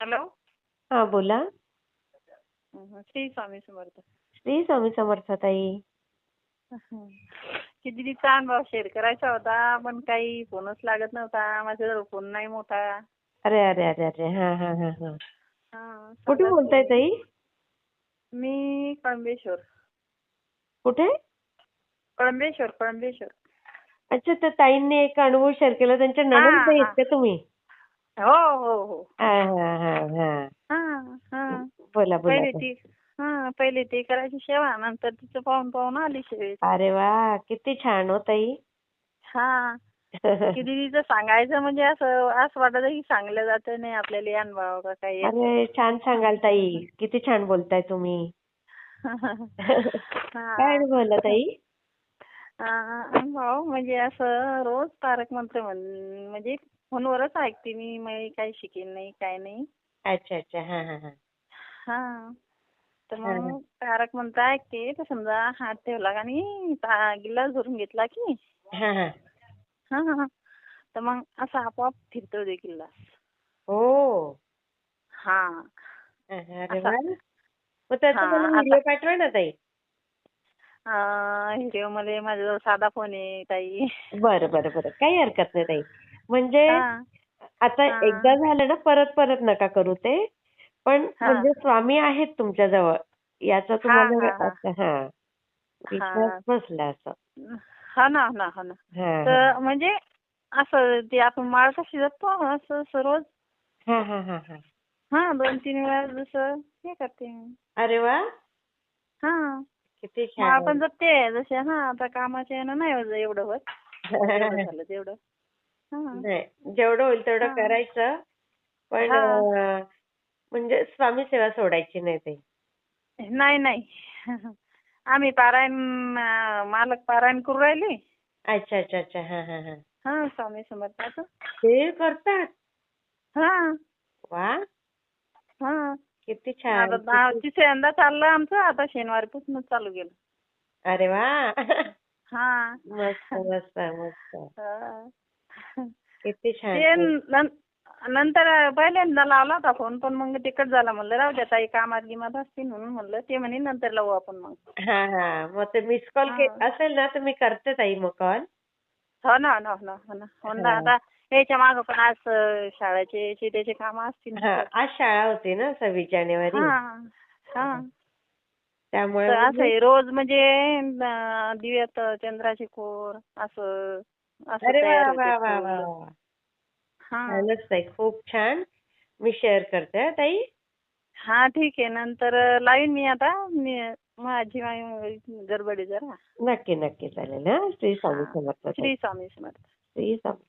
Hello? हा बोला. श्री स्वामी समर्थ. श्री स्वामी समर्थ ताई. दीदीचा अनुभव शेअर करायचा होता पण काही फोनच लागत नव्हता माझ्याजवळ फोन नाही मोठा. अरे अरे अरे अरे हा हा हा हा. हं, कुठे बोलताय. ताई? मी कळंबेश्वर. कुठे? कळंबेश्वर कळंबेश्वर. अच्छा त्या ताईंनी एक अनुभव शेअर केला त्यांच्या हा, नणंद ताई हा. आहेत का तुम्ही? हा हं, हं. बोला बोला पहिले ती हा पहिले ती करायची सेवा नंतर तिचं पाहून पाहून आली सेवेत अरे वा किती छान हो ताई. हा की दीदीचं सांगायचं म्हणजे असं असं वाटत की सांगलं जातं नाही आपल्याला या अनुभव का काही अरे छान सांगाल ताई. किती छान बोलताय तुम्ही. काय अनुभव आला ताई अनुभव म्हणजे असं रोज तारक मंत्र म्हण म्हणजे फोनवरच ऐकते मी काही शिकेल नाही काय नाही. अच्छा अच्छा. हा हा. हा. तर. मग तारक मंत्र ऐकते तर समजा हात ठेवला का नाही ता- गिलास धरून घेतला की हा हा. हा हा तर मग असा आपोआप फिरतो ते गिल्लास हो. हा. अरे असा. वा. मग त्याचा मला आता- व्हिडिओ पाठवा ना ताई. मध्ये माझ्याजवळ साधा फोन आहे ताई. बरं बरं बरं. काही हरकत नाही ताई. म्हणजे हा. आता हा. एकदा झालं ना परत परत नका करू ते. पण. म्हणजे स्वामी आहेत तुमच्या जवळ याचा तुम्हाला हा, हा. हा. विश्वास बसला असं. हा ना हो ना हो ना. हा तर म्हणजे असं ते आपण माळ कशी जपतो असं रोज. हा हा हा हा. हा दोन तीन वेळा जसं हे करते मी. अरे वा! हा. किती माळ छान. पण जपते जसे हा आता कामाच्या यानं नाही होत एवढं होत. जेवढं झालं तेवढं. हा. नाही जेवढं होईल तेवढं हा. करायचं. पण हा. अं, म्हणजे स्वामी सेवा सोडायची नाही ते नाही नाही. आम्ही पारायण मालक पारायण करू राहिले. अच्छा अच्छा अच्छा. हा हा हा. हा स्वामी समर्थाचं. ते करतात? हा. वा हा. किती आता छान. किती- तिसऱ्यांदा चाललं आमचं आता शनिवारपासूनच चालू केलं. अरे वा. हा. मस्त मस्त मस्त. किती छान ते नंतर पहिल्यांदा लावला होता फोन पण मग तिकट झाला म्हणलं राहू द्या ताई कामात गिमात असतील म्हणून म्हणलं ते म्हणे नंतर लावू आपण मग. हा हा. मग ते मिस कॉल. असेल ना तर मी करते ताई मग कॉल हो ना हो ना हो ना हो ना. हो ना आता याच्या मागं पण आज अं, शाळेचे याचे त्याचे काम असतील हा आज शाळा होती ना सव्वीस जानेवारी. हा हा. त्यामुळे तर मग असं आहे रोज म्हणजे अं, दिव्यात चंद्राचे कोर असं असं अरे वा तयार वा होते वा. वा वा. छानच ताई खूप छान. मी शेअर करते हा ताई. हा ठीक आहे. नंतर लावीन मी आता. मी माझी माई गडबडी जरा. नक्की नक्की चालेल हा. श्री स्वामी. समर्थ. श्री स्वामी समर्थ. श्री स्वामी.